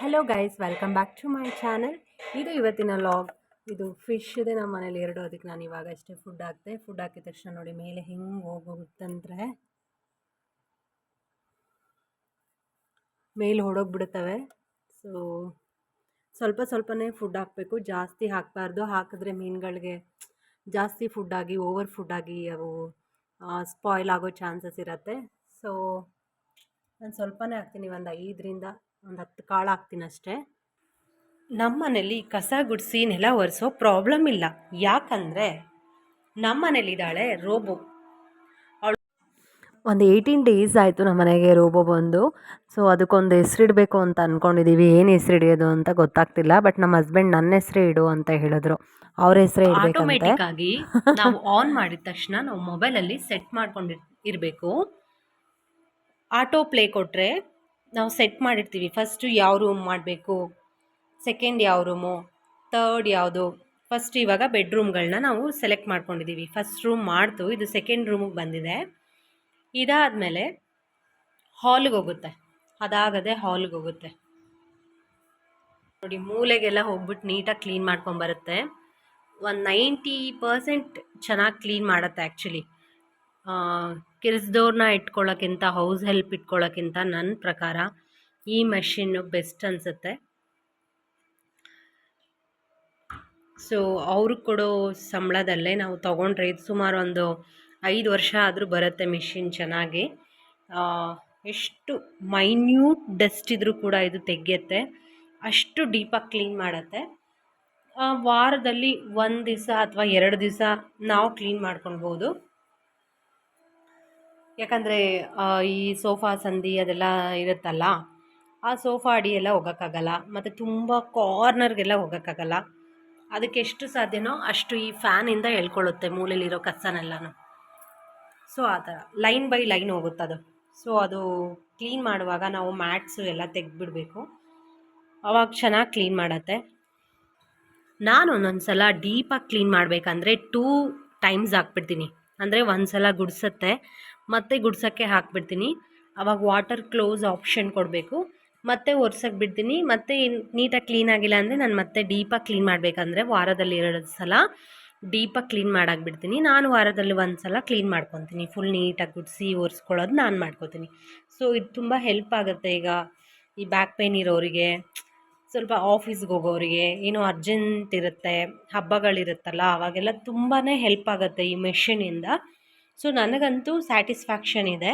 Hello guys welcome back to my channel ಇದು ಇವತ್ತಿನ log ಇದು ಫಿಶ್ ಇದೆ, ನಮ್ಮ ಮನೇಲಿ ಎರಡು. ಅದಕ್ಕೆ ನಾನು ಇವಾಗ ಅಷ್ಟೇ ಫುಡ್ ಹಾಕ್ತೆ ಫುಡ್ ಹಾಕಿದ ತಕ್ಷಣ ನೋಡಿ, ಮೇಲೆ ಹೆಂಗೆ ಹೋಗೋಗುತ್ತಂದ್ರೆ ಮೇಲೆ ಹೊಡೋಗ್ಬಿಡ್ತವೆ ಸೊ ಸ್ವಲ್ಪ ಸ್ವಲ್ಪನೇ ಫುಡ್ ಹಾಕಬೇಕು. ಜಾಸ್ತಿ ಹಾಕಬಾರ್ದು. ಹಾಕಿದ್ರೆ ಮೀನುಗಳಿಗೆ ಜಾಸ್ತಿ ಫುಡ್ ಆಗಿ ಓವರ್ ಫುಡ್ ಆಗಿ ಅವು ಸ್ಪಾಯ್ಲ್ ಆಗೋ ಚಾನ್ಸಸ್ ಇರುತ್ತೆ. ಸೊ ನಾನು ಸ್ವಲ್ಪನೇ ಹಾಕ್ತೀನಿ. ಒಂದು ಐದರಿಂದ ಒಂದು ಹತ್ತು ಕಾಳು ಹಾಕ್ತೀನಿ ಅಷ್ಟೇ. ನಮ್ಮ ಮನೇಲಿ ಕಸ ಗುಡಿಸಿ ನೆಲ ಒರೆಸೋ ಪ್ರಾಬ್ಲಮ್ ಇಲ್ಲ. ಯಾಕಂದರೆ ನಮ್ಮ ಮನೇಲಿದ್ದಾಳೆ ರೋಬೋ. ಅವಳು ಒಂದು ಏಯ್ಟೀನ್ ಡೇಸ್ ಆಯಿತು ನಮ್ಮ ಮನೆಗೆ ರೋಬೋ ಬಂದು. ಸೊ ಅದಕ್ಕೊಂದು ಹೆಸರಿಡಬೇಕು ಅಂತ ಅಂದ್ಕೊಂಡಿದ್ದೀವಿ ಏನು ಹೆಸರಿಡಿಯೋದು ಅಂತ ಗೊತ್ತಾಗ್ತಿಲ್ಲ. ಬಟ್ ನಮ್ಮ ಹಸ್ಬೆಂಡ್ ನನ್ನ ಹೆಸರು ಇಡು ಅಂತ ಹೇಳಿದ್ರು. ಅವ್ರ ಹೆಸರೇ ಇಡಬೇಕಂತೆ. ಆಟೋಮೆಟಿಕ್ ಆಗಿ ನಾವು ಆನ್ ಮಾಡಿದ ತಕ್ಷಣ ನಾವು ಮೊಬೈಲಲ್ಲಿ ಸೆಟ್ ಮಾಡ್ಕೊಂಡಿರ್ ಇರಬೇಕು. ಆಟೋ ಪ್ಲೇ ಕೊಟ್ಟರೆ ನಾವು ಸೆಟ್ ಮಾಡಿರ್ತೀವಿ. ಫಸ್ಟು ಯಾವ ರೂಮ್ ಮಾಡಬೇಕು? ಸೆಕೆಂಡ್ ಯಾವ ರೂಮು ತರ್ಡ್ ಯಾವುದು? ಫಸ್ಟ್ ಇವಾಗ ಬೆಡ್ರೂಮ್ಗಳನ್ನ ನಾವು ಸೆಲೆಕ್ಟ್ ಮಾಡ್ಕೊಂಡಿದ್ದೀವಿ ಫಸ್ಟ್ ರೂಮ್ ಮಾಡ್ತು, ಇದು ಸೆಕೆಂಡ್ ರೂಮಿಗೆ ಬಂದಿದೆ. ಇದಾದಮೇಲೆ ಹಾಲ್ಗೆ ಹೋಗುತ್ತೆ. ಅದಾಗದೆ ಹಾಲ್ಗೆ ಹೋಗುತ್ತೆ. ನೋಡಿ, ಮೂಲೆಗೆಲ್ಲ ಹೋಗ್ಬಿಟ್ಟು ನೀಟಾಗಿ ಕ್ಲೀನ್ ಮಾಡ್ಕೊಂಬರುತ್ತೆ ಒಂದು ನೈಂಟಿ ಪರ್ಸೆಂಟ್ ಚೆನ್ನಾಗಿ ಕ್ಲೀನ್ ಮಾಡುತ್ತೆ ಆ್ಯಕ್ಚುಲಿ ಕೆಲಸದವ್ರನ್ನ ಇಟ್ಕೊಳ್ಳೋಕ್ಕಿಂತ ಹೌಸ್ ಹೆಲ್ಪ್ ಇಟ್ಕೊಳ್ಳೋಕ್ಕಿಂತ ನನ್ನ ಪ್ರಕಾರ ಈ ಮೆಷಿನ್ನು ಬೆಸ್ಟ್ ಅನಿಸುತ್ತೆ. ಸೊ ಅವ್ರಿಗೆ ಕೊಡೋ ಸಂಬಳದಲ್ಲೇ ನಾವು ತೊಗೊಂಡ್ರೆ ಇದು ಸುಮಾರು ಒಂದು ಐದು ವರ್ಷ ಆದರೂ ಬರುತ್ತೆ ಮಿಷಿನ್ ಚೆನ್ನಾಗಿ. ಎಷ್ಟು ಮೈನ್ಯೂಟ್ ಡಸ್ಟ್ ಇದ್ದರೂ ಕೂಡ ಇದು ತೆಗೆಯುತ್ತೆ. ಅಷ್ಟು ಡೀಪಾಗಿ ಕ್ಲೀನ್ ಮಾಡುತ್ತೆ. ವಾರದಲ್ಲಿ ಒಂದು ದಿವಸ ಅಥವಾ ಎರಡು ದಿವಸ ನಾವು ಕ್ಲೀನ್ ಮಾಡ್ಕೊಳ್ಬೋದು. ಯಾಕಂದರೆ ಈ ಸೋಫಾ ಸಂಧಿ ಅದೆಲ್ಲ ಇರುತ್ತಲ್ಲ, ಆ ಸೋಫಾ ಅಡಿಯೆಲ್ಲ ಹೋಗೋಕ್ಕಾಗಲ್ಲ, ಮತ್ತು ತುಂಬ ಕಾರ್ನರ್ಗೆಲ್ಲ ಹೋಗೋಕ್ಕಾಗಲ್ಲ. ಅದಕ್ಕೆ ಎಷ್ಟು ಸಾಧ್ಯನೋ ಅಷ್ಟು ಈ ಫ್ಯಾನಿಂದ ಎಳ್ಕೊಳ್ಳುತ್ತೆ ಮೂಲೆಯಲ್ಲಿರೋ ಕಸನೆಲ್ಲನೂ. ಸೊ, ಆ ಥರ. ಲೈನ್ ಬೈ ಲೈನ್ ಹೋಗುತ್ತೆ ಅದು. ಸೊ, ಅದು ಕ್ಲೀನ್ ಮಾಡುವಾಗ ನಾವು ಮ್ಯಾಟ್ಸು ಎಲ್ಲ ತೆಗ್ದುಬಿಡಬೇಕು. ಅವಾಗ ಚೆನ್ನಾಗಿ ಕ್ಲೀನ್ ಮಾಡುತ್ತೆ. ನಾನು ಒಂದೊಂದು ಸಲ ಡೀಪಾಗಿ ಕ್ಲೀನ್ ಮಾಡಬೇಕಂದ್ರೆ ಟೂ ಟೈಮ್ಸ್ ಹಾಕ್ಬಿಡ್ತೀನಿ. ಅಂದರೆ ಒಂದು ಸಲ ಗುಡಿಸತ್ತೆ. ಮತ್ತೆ ಗುಡ್ಸೋಕ್ಕೆ ಹಾಕ್ಬಿಡ್ತೀನಿ. ಅವಾಗ ವಾಟರ್ ಕ್ಲೋಸ್ ಆಪ್ಷನ್ ಕೊಡಬೇಕು. ಮತ್ತೆ ಒರ್ಸಕ್ಕೆ ಬಿಡ್ತೀನಿ. ಮತ್ತೆ ನೀಟಾಗಿ ಕ್ಲೀನ್ ಆಗಿಲ್ಲ ಅಂದರೆ ನಾನು ಮತ್ತೆ ಡೀಪಾಗಿ ಕ್ಲೀನ್ ಮಾಡಬೇಕಂದ್ರೆ ವಾರದಲ್ಲಿ ಎರಡು ಸಲ ಡೀಪಾಗಿ ಕ್ಲೀನ್ ಮಾಡಾಕ್ಬಿಡ್ತೀನಿ ನಾನು ವಾರದಲ್ಲಿ ಒಂದು ಸಲ ಕ್ಲೀನ್ ಮಾಡ್ಕೊತೀನಿ. ಫುಲ್ ನೀಟಾಗಿ ಗುಡಿಸಿ ಒರೆಸ್ಕೊಳ್ಳೋದು ನಾನು ಮಾಡ್ಕೊತೀನಿ. ಸೊ ಇದು ತುಂಬ ಹೆಲ್ಪ್ ಆಗುತ್ತೆ ಈಗ ಈ ಬ್ಯಾಕ್ ಪೇನ್ ಇರೋರಿಗೆ. ಸ್ವಲ್ಪ ಆಫೀಸ್ಗೆ ಹೋಗೋರಿಗೆ. ಏನೋ ಅರ್ಜೆಂಟ್ ಇರುತ್ತೆ. ಹಬ್ಬಗಳಿರುತ್ತಲ್ಲ, ಅವಾಗೆಲ್ಲ ತುಂಬಾ ಹೆಲ್ಪ್ ಆಗುತ್ತೆ ಈ ಮೆಷಿನಿಂದ ಸೊ ನನಗಂತೂ ಸ್ಯಾಟಿಸ್ಫ್ಯಾಕ್ಷನ್ ಇದೆ.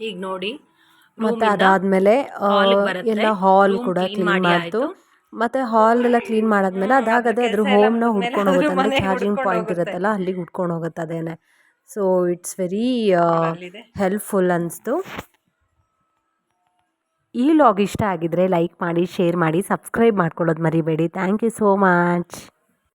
ಈಗ ನೋಡಿ ಮತ್ತೆ ಅದಾದ್ಮೇಲೆ ಎಲ್ಲ ಹಾಲ್ ಕೂಡ ಕ್ಲೀನ್ ಮಾಡ್ತು ಮತ್ತೆ ಹಾಲ್ ಎಲ್ಲ ಕ್ಲೀನ್ ಮಾಡಾದ್ಮೇಲೆ ಅದಾಗದೆ ಅದ್ರ ಹೋಮ್ನ ಹುಡ್ಕೊಂಡು ಹೋಗುತ್ತೆ. ಚಾರ್ಜಿಂಗ್ ಪಾಯಿಂಟ್ ಇರುತ್ತಲ್ಲ ಅಲ್ಲಿಗೆ ಹುಡ್ಕೊಂಡು ಹೋಗುತ್ತೆ ಅದೇನೆ. ಸೊ ಇಟ್ಸ್ ವೆರಿ ಹೆಲ್ಪ್ಫುಲ್ ಅನಿಸ್ತು. ಈ ಲಾಗ್ ಇಷ್ಟ ಆಗಿದ್ರೆ ಲೈಕ್ ಮಾಡಿ ಶೇರ್ ಮಾಡಿ ಸಬ್ಸ್ಕ್ರೈಬ್ ಮಾಡ್ಕೊಳ್ಳೋದು ಮರಿಬೇಡಿ. Thank you so much